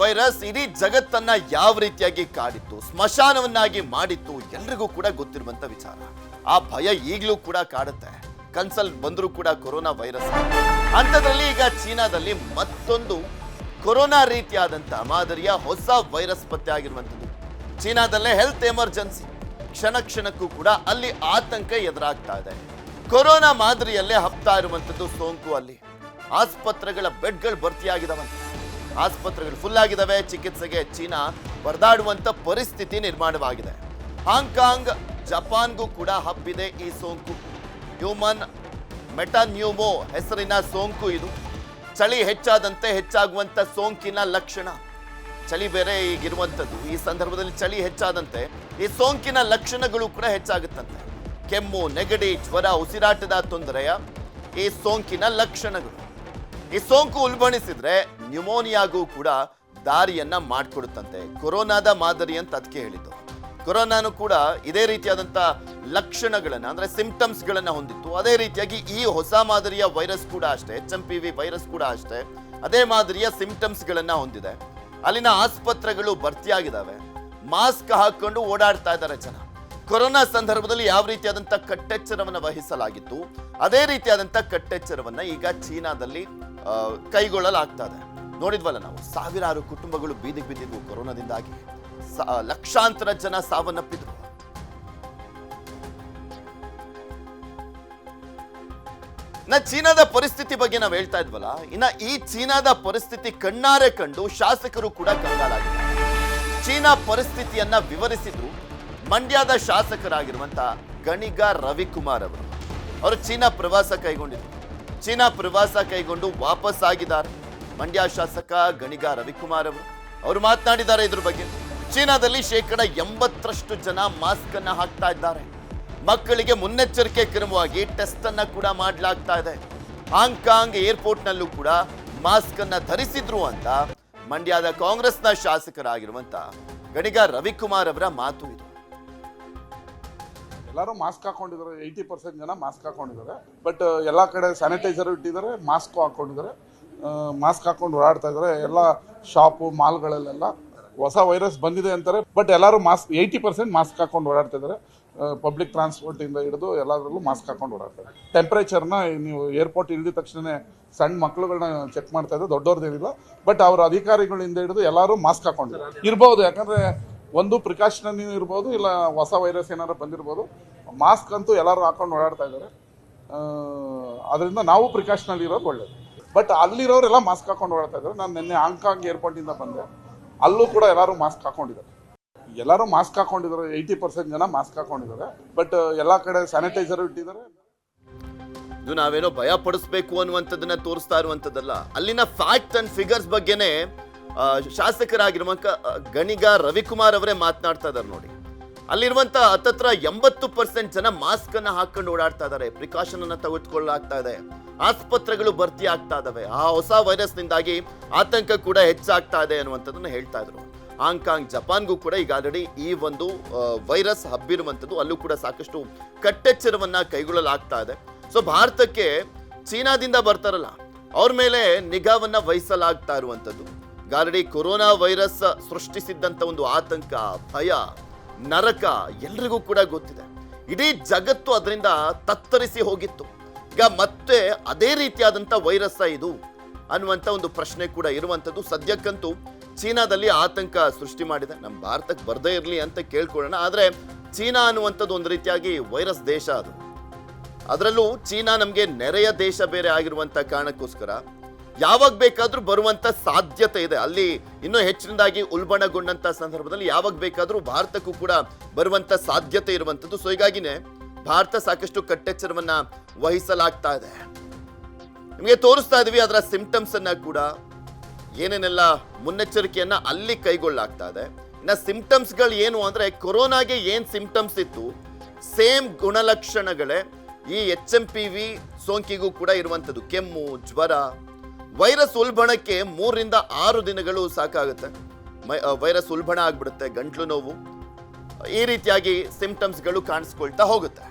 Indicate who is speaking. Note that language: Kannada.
Speaker 1: ವೈರಸ್ ಇಡೀ ಜಗತ್ತನ್ನ ಯಾವ ರೀತಿಯಾಗಿ ಕಾಡಿತ್ತು, ಸ್ಮಶಾನವನ್ನಾಗಿ ಮಾಡಿತ್ತು ಎಲ್ರಿಗೂ ಕೂಡ ಗೊತ್ತಿರುವಂತ ವಿಚಾರ. ಆ ಭಯ ಈಗಲೂ ಕೂಡ ಕಾಡುತ್ತೆ. ಕನ್ಸಲ್ ಬಂದರೂ ಕೂಡ ಕೊರೋನಾ ವೈರಸ್. ಅಂಥದ್ರಲ್ಲಿ ಈಗ ಚೀನಾದಲ್ಲಿ ಮತ್ತೊಂದು ಕೊರೋನಾ ರೀತಿಯಾದಂತ ಮಾದರಿಯ ಹೊಸ ವೈರಸ್ ಪತ್ತೆ ಆಗಿರುವಂಥದ್ದು. ಚೀನಾದಲ್ಲೇ ಹೆಲ್ತ್ ಎಮರ್ಜೆನ್ಸಿ. ಕ್ಷಣ ಕ್ಷಣಕ್ಕೂ ಕೂಡ ಅಲ್ಲಿ ಆತಂಕ ಎದುರಾಗ್ತಾ ಇದೆ. ಕೊರೋನಾ ಮಾದರಿಯಲ್ಲೇ ಹಬ್ತಾ ಇರುವಂಥದ್ದು ಸೋಂಕು ಅಲ್ಲಿ. ಆಸ್ಪತ್ರೆಗಳ ಬೆಡ್ಗಳು ಭರ್ತಿಯಾಗಿದಾವಂತೆ. ಆಸ್ಪತ್ರೆಗಳು ಫುಲ್ ಆಗಿದ್ದಾವೆ ಚಿಕಿತ್ಸೆಗೆ ಚೀನಾ ಪರದಾಡುವಂಥ ಪರಿಸ್ಥಿತಿ ನಿರ್ಮಾಣವಾಗಿದೆ. ಹಾಂಗ್ಕಾಂಗ್, ಜಪಾನ್ಗೂ ಕೂಡ ಹಬ್ಬಿದೆ ಈ ಸೋಂಕು. ಹ್ಯೂಮನ್ ಮೆಟಾನ್ಯೂಮೋ ಹೆಸರಿನ ಸೋಂಕು ಇದು. ಚಳಿ ಹೆಚ್ಚಾದಂತೆ ಹೆಚ್ಚಾಗುವಂತ ಸೋಂಕಿನ ಲಕ್ಷಣ. ಚಳಿ ಬೇರೆ ಈಗಿರುವಂಥದ್ದು ಈ ಸಂದರ್ಭದಲ್ಲಿ ಚಳಿ ಹೆಚ್ಚಾದಂತೆ ಈ ಸೋಂಕಿನ ಲಕ್ಷಣಗಳು ಕೂಡ ಹೆಚ್ಚಾಗುತ್ತಂತೆ. ಕೆಮ್ಮು, ನೆಗಡಿ, ಜ್ವರ, ಉಸಿರಾಟದ ತೊಂದರೆಯ ಈ ಸೋಂಕಿನ ಲಕ್ಷಣಗಳು. ಈ ಸೋಂಕು ಉಲ್ಬಣಿಸಿದ್ರೆ ನ್ಯುಮೋನಿಯಾಗೂ ಕೂಡ ದಾರಿಯನ್ನ ಮಾಡಿಕೊಡುತ್ತಂತೆ. ಕೊರೋನಾದ ಮಾದರಿ ಅಂತ ಅದಕ್ಕೆ ಹೇಳಿದ್ದು. ಕೊರೋನಾನು ಕೂಡ ಇದೇ ರೀತಿಯಾದಂಥ ಲಕ್ಷಣಗಳನ್ನು, ಅಂದ್ರೆ ಸಿಂಪ್ಟಮ್ಸ್ಗಳನ್ನು ಹೊಂದಿತ್ತು. ಅದೇ ರೀತಿಯಾಗಿ ಈ ಹೊಸ ಮಾದರಿಯ ವೈರಸ್ ಕೂಡ ಅಷ್ಟೇ, H M P V virus ಕೂಡ ಅಷ್ಟೇ, ಅದೇ ಮಾದರಿಯ ಸಿಂಪ್ಟಮ್ಸ್ಗಳನ್ನು ಹೊಂದಿದೆ. ಅಲ್ಲಿನ ಆಸ್ಪತ್ರೆಗಳು ಭರ್ತಿಯಾಗಿದ್ದಾವೆ ಮಾಸ್ಕ್ ಹಾಕೊಂಡು ಓಡಾಡ್ತಾ ಇದ್ದಾರೆ ಜನ. ಕೊರೋನಾ ಸಂದರ್ಭದಲ್ಲಿ ಯಾವ ರೀತಿಯಾದಂಥ ಕಟ್ಟೆಚ್ಚರವನ್ನು ವಹಿಸಲಾಗಿತ್ತು, ಅದೇ ರೀತಿಯಾದಂಥ ಕಟ್ಟೆಚ್ಚರವನ್ನು ಈಗ ಚೀನಾದಲ್ಲಿ ಕೈಗೊಳ್ಳಲಾಗ್ತಾ ಇದೆ ನೋಡಿದ್ವಲ್ಲ ನಾವು, ಸಾವಿರಾರು ಕುಟುಂಬಗಳು ಬೀದಿಗೆ ಬಿದ್ದಿದ್ವು ಕೊರೋನಾದಿಂದಾಗಿ. ಲಕ್ಷಾಂತರ ಜನ ಸಾವನ್ನಪ್ಪಿದ್ರು. ನಾ ಚೀನಾದ ಪರಿಸ್ಥಿತಿ ಬಗ್ಗೆ ನಾವು ಹೇಳ್ತಾ ಇದ್ವಲ್ಲ, ಇನ್ನ ಈ ಚೀನಾದ ಪರಿಸ್ಥಿತಿ ಕಣ್ಣಾರೆ ಕಂಡು ಶಾಸಕರು ಕೂಡ ಕಂಗಾಲಾಗಿದ್ದಾರೆ. ಚೀನಾ ಪರಿಸ್ಥಿತಿಯನ್ನ ವಿವರಿಸಿದ್ರು. ಮಂಡ್ಯದ ಶಾಸಕರಾಗಿರುವಂತ ಗಣಿಗ ರವಿಕುಮಾರ್ ಅವರು. ಅವರು ಚೀನಾ ಪ್ರವಾಸ ಕೈಗೊಂಡಿದ್ರು. ಚೀನಾ ಪ್ರವಾಸ ಕೈಗೊಂಡು ವಾಪಸ್ ಆಗಿದ್ದಾರೆ. ಮಂಡ್ಯ ಶಾಸಕ ಗಣಿಗ ರವಿಕುಮಾರ್ ಅವರು. ಅವರು ಮಾತನಾಡಿದ್ದಾರೆ ಇದ್ರ ಬಗ್ಗೆ. ಚೀನಾದಲ್ಲಿ ಶೇಕಡ ಎಂಬತ್ತರಷ್ಟು ಜನ ಮಾಸ್ಕ್ ಅನ್ನ ಹಾಕ್ತಾ ಇದ್ದಾರೆ. ಮಕ್ಕಳಿಗೆ ಮುನ್ನೆಚ್ಚರಿಕೆ ಕ್ರಮವಾಗಿ ಟೆಸ್ಟ್ ಅನ್ನ ಕೂಡ ಮಾಡಲಾಗ್ತಾ ಇದೆ. ಹಾಂಗ್ಕಾಂಗ್ ಏರ್ಪೋರ್ಟ್ ನಲ್ಲೂ ಕೂಡ ಮಾಸ್ಕ್ ಅನ್ನ ಧರಿಸಿದ್ರು ಅಂತ ಮಂಡ್ಯದ ಕಾಂಗ್ರೆಸ್ನ ಶಾಸಕರಾಗಿರುವಂತ ಗಣಿಗ ರವಿಕುಮಾರ್ ಅವರ ಮಾತು ಇದು.
Speaker 2: ಎಲ್ಲರೂ ಮಾಸ್ಕ್ ಹಾಕೊಂಡಿದ್ದಾರೆ. ಏಯ್ಟಿ ಪರ್ಸೆಂಟ್ ಜನ ಮಾಸ್ಕ್ ಹಾಕೊಂಡಿದ್ದಾರೆ. ಬಟ್ ಎಲ್ಲ ಕಡೆ ಸ್ಯಾನಿಟೈಸರ್ ಇಟ್ಟಿದ್ದಾರೆ, ಮಾಸ್ಕ್ ಹಾಕೊಂಡಿದ್ದಾರೆ. ಮಾಸ್ಕ್ ಹಾಕೊಂಡು ಓಡಾಡ್ತಾ ಇದ್ದಾರೆ. ಎಲ್ಲ ಶಾಪು ಮಾಲ್ಗಳಲ್ಲೆಲ್ಲ ಹೊಸ ವೈರಸ್ ಬಂದಿದೆ ಅಂತಾರೆ. ಬಟ್ ಎಲ್ಲರೂ ಮಾಸ್ಕ್ ಏಯ್ಟಿ ಪರ್ಸೆಂಟ್ ಮಾಸ್ಕ್ ಹಾಕೊಂಡು ಓಡಾಡ್ತಾ ಇದ್ದಾರೆ. ಪಬ್ಲಿಕ್ ಟ್ರಾನ್ಸ್ಪೋರ್ಟ್ ಇಂದ ಹಿಡಿದು ಎಲ್ಲದರಲ್ಲೂ ಮಾಸ್ಕ್ ಹಾಕೊಂಡು ಓಡಾಡ್ತಾರೆ ಟೆಂಪ್ರೇಚರ್ನ ನೀವು ಏರ್ಪೋರ್ಟ್ ಇಳಿದ ತಕ್ಷಣ ಸಣ್ಣ ಮಕ್ಕಳುಗಳನ್ನ ಚೆಕ್ ಮಾಡ್ತಾ ಇದ್ದಾರೆ. ದೊಡ್ಡವ್ರದ್ದೇನಿಲ್ಲ. ಬಟ್ ಅವರ ಅಧಿಕಾರಿಗಳಿಂದ ಹಿಡಿದು ಎಲ್ಲರೂ ಮಾಸ್ಕ್ ಹಾಕೊಂಡಿದ್ದಾರೆ. ಇರ್ಬೋದು, ಯಾಕಂದ್ರೆ ಒಂದು ಪ್ರಿಕಾಷನ್ ಇರ್ಬೋದು, ಇಲ್ಲ ಹೊಸ ವೈರಸ್ ಏನಾರು ಬಂದಿರ್ಬೋದು ಮಾಸ್ಕ್ ಅಂತೂ ಎಲ್ಲರೂ ಹಾಕೊಂಡು ಓಡಾಡ್ತಾ ಇದ್ದಾರೆ. ಅದರಿಂದ ನಾವು ಪ್ರಿಕಾಷನಲ್ಲಿ ಇರೋದು ಒಳ್ಳೇದು. ಬಟ್ ಅಲ್ಲಿರೋರೆಲ್ಲ ಮಾಸ್ಕ್ ಹಾಕೊಂಡು ಓಡಾಡ್ತಾ ಇದ್ದಾರೆ. ನಾನು ನಿನ್ನೆ ಹಾಂಗ್ಕಾಂಗ್ ಏರ್ಪೋರ್ಟಿಂದ ಬಂದೆ. ಅಲ್ಲೂ ಕೂಡ ಎಲ್ಲರೂ ಮಾಸ್ಕ್ ಹಾಕೊಂಡಿದ್ದಾರೆ. ಎಲ್ಲರೂ ಮಾಸ್ಕ್ ಹಾಕೊಂಡಿದ್ದಾರೆ. ಏಯ್ಟಿ ಪರ್ಸೆಂಟ್ ಜನ ಮಾಸ್ಕ್ ಹಾಕೊಂಡಿದ್ದಾರೆ. ಬಟ್ ಎಲ್ಲ ಕಡೆ ಸ್ಯಾನಿಟೈಸರ್ ಇಟ್ಟಿದ್ದಾರೆ.
Speaker 1: ಇದು ನಾವೇನೋ ಭಯ ಪಡಿಸ್ಬೇಕು ಅನ್ನುವಂಥದ್ದನ್ನ ತೋರಿಸ್ತಾ ಇರುವಂಥದ್ದಲ್ಲ. ಅಲ್ಲಿನ ಫ್ಯಾಕ್ಟ್ ಅಂಡ್ ಫಿಗರ್ಸ್ ಬಗ್ಗೆನೇ ಆ, ಗಣಿಗ ರವಿಕುಮಾರ್ ಅವರೇ ಮಾತನಾಡ್ತಾ ಇದ್ದಾರೆ ನೋಡಿ. ಅಲ್ಲಿರುವಂತ ಹತ್ತತ್ರ ಎಂಬತ್ತು ಪರ್ಸೆಂಟ್ ಜನ ಮಾಸ್ಕ್ ಅನ್ನ ಹಾಕೊಂಡು ಓಡಾಡ್ತಾ ಇದ್ದಾರೆ. ಪ್ರಿಕಾಷನ್ ಅನ್ನ ತೆಗೆದುಕೊಳ್ಳಲಾಗ್ತಾ ಇದೆ. ಆಸ್ಪತ್ರೆಗಳು ಭರ್ತಿ ಆಗ್ತಾ ಇದಾವೆ ಆ ಹೊಸ ವೈರಸ್ ನಿಂದಾಗಿ ಆತಂಕ ಕೂಡ ಹೆಚ್ಚಾಗ್ತಾ ಇದೆ ಅನ್ನುವಂಥದ್ದನ್ನು ಹೇಳ್ತಾ ಇದ್ರು. ಹಾಂಗ್ಕಾಂಗ್ ಜಪಾನ್ಗೂ ಕೂಡ ಈಗ ಆಲ್ರೆಡಿ ಈ ಒಂದು ವೈರಸ್ ಹಬ್ಬಿರುವಂಥದ್ದು ಅಲ್ಲೂ ಕೂಡ ಸಾಕಷ್ಟು ಕಟ್ಟೆಚ್ಚರವನ್ನ ಕೈಗೊಳ್ಳಲಾಗ್ತಾ ಇದೆ. ಸೊ ಭಾರತಕ್ಕೆ ಚೀನಾದಿಂದ ಬರ್ತಾರಲ್ಲ ಅವ್ರ ಮೇಲೆ ನಿಗಾವನ್ನ ವಹಿಸಲಾಗ್ತಾ ಇರುವಂಥದ್ದು. ಆಲ್ರೆಡಿ ಕೊರೋನಾ ವೈರಸ್ ಸೃಷ್ಟಿಸಿದ್ದಂಥ ಒಂದು ಆತಂಕ, ಭಯ, ನರಕ ಎಲ್ರಿಗೂ ಕೂಡ ಗೊತ್ತಿದೆ. ಇಡೀ ಜಗತ್ತು ಅದರಿಂದ ತತ್ತರಿಸಿ ಹೋಗಿತ್ತು. ಈಗ ಮತ್ತೆ ಅದೇ ರೀತಿಯಾದಂಥ ವೈರಸ್ ಇದು ಅನ್ನುವಂಥ ಒಂದು ಪ್ರಶ್ನೆ ಕೂಡ ಇರುವಂಥದ್ದು ಸದ್ಯಕ್ಕಂತೂ ಚೀನಾದಲ್ಲಿ ಆತಂಕ ಸೃಷ್ಟಿ ಮಾಡಿದೆ. ನಮ್ಮ ಭಾರತಕ್ಕೆ ಬರದೇ ಇರಲಿ ಅಂತ ಕೇಳ್ಕೊಳ್ಳೋಣ. ಆದರೆ ಚೀನಾ ಅನ್ನುವಂಥದ್ದು ಒಂದು ರೀತಿಯಾಗಿ ವೈರಸ್ ದೇಶ ಅದು. ಅದರಲ್ಲೂ ಚೀನಾ ನಮಗೆ ನೆರೆಯ ದೇಶ ಬೇರೆ ಆಗಿರುವಂಥ ಕಾರಣಕ್ಕೋಸ್ಕರ ಯಾವಾಗ ಬೇಕಾದರೂ ಬರುವಂತ ಸಾಧ್ಯತೆ ಇದೆ. ಅಲ್ಲಿ ಇನ್ನೂ ಹೆಚ್ಚಿನದಾಗಿ ಉಲ್ಬಣಗೊಂಡಂತ ಸಂದರ್ಭದಲ್ಲಿ ಯಾವಾಗ ಬೇಕಾದರೂ ಭಾರತಕ್ಕೂ ಕೂಡ ಬರುವಂತ ಸಾಧ್ಯತೆ ಇರುವಂತದ್ದು ಸೊ ಹೀಗಾಗಿನೇ ಭಾರತ ಸಾಕಷ್ಟು ಕಟ್ಟೆಚ್ಚರವನ್ನ ವಹಿಸಲಾಗ್ತಾ ಇದೆ. ನಿಮಗೆ ತೋರಿಸ್ತಾ ಇದೀವಿ, ಅದರ ಸಿಂಪ್ಟಮ್ಸ್ ಅನ್ನ ಕೂಡ. ಏನೇನೆಲ್ಲ ಮುನ್ನೆಚ್ಚರಿಕೆಯನ್ನ ಅಲ್ಲಿ ಕೈಗೊಳ್ಳಲಾಗ್ತಾ ಇದೆ. ಇನ್ನ ಸಿಂಪ್ಟಮ್ಸ್ಗಳು ಏನು ಅಂದ್ರೆ, ಕೊರೋನಾಗೆ ಏನ್ ಸಿಂಪ್ಟಮ್ಸ್ ಇತ್ತು, ಸೇಮ್ ಗುಣಲಕ್ಷಣಗಳೇ ಈ ಎಚ್ ಎಂ ಪಿ ವಿ ಸೋಂಕಿಗೂ ಕೂಡ ಇರುವಂಥದ್ದು. ಕೆಮ್ಮು, ಜ್ವರ ವೈರಸ್ ಉಲ್ಬಣಕ್ಕೆ ಮೂರರಿಂದ ಆರು ದಿನಗಳು ಸಾಕಾಗುತ್ತೆ. ವೈರಸ್ ಉಲ್ಬಣ ಆಗ್ಬಿಡುತ್ತೆ, ಗಂಟ್ಲು ನೋವು, ಈ ರೀತಿಯಾಗಿ ಸಿಂಪ್ಟಮ್ಸ್ಗಳು ಕಾಣಿಸ್ಕೊಳ್ತಾ ಹೋಗುತ್ತೆ.